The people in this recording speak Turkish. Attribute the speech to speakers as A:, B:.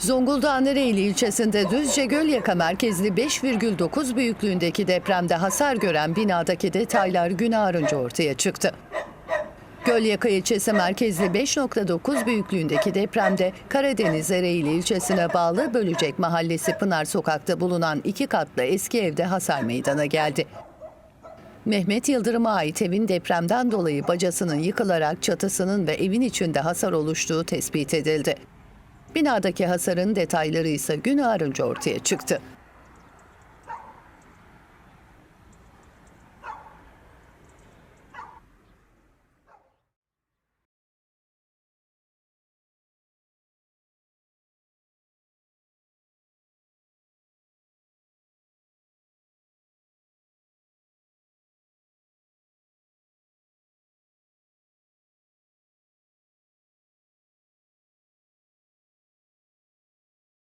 A: Zonguldak'ın Ereğli ilçesinde Düzce Gölyaka merkezli 5,9 büyüklüğündeki depremde hasar gören binadaki detaylar gün ağarınca ortaya çıktı. Gölyaka ilçesi merkezli 5.9 büyüklüğündeki depremde Karadeniz Ereğli ilçesine bağlı Bölecek Mahallesi Pınar Sokak'ta bulunan iki katlı eski evde hasar meydana geldi. Mehmet Yıldırım'a ait evin depremden dolayı bacasının yıkılarak çatısının ve evin içinde hasar oluştuğu tespit edildi. Binadaki hasarın detayları ise gün ağarınca ortaya çıktı.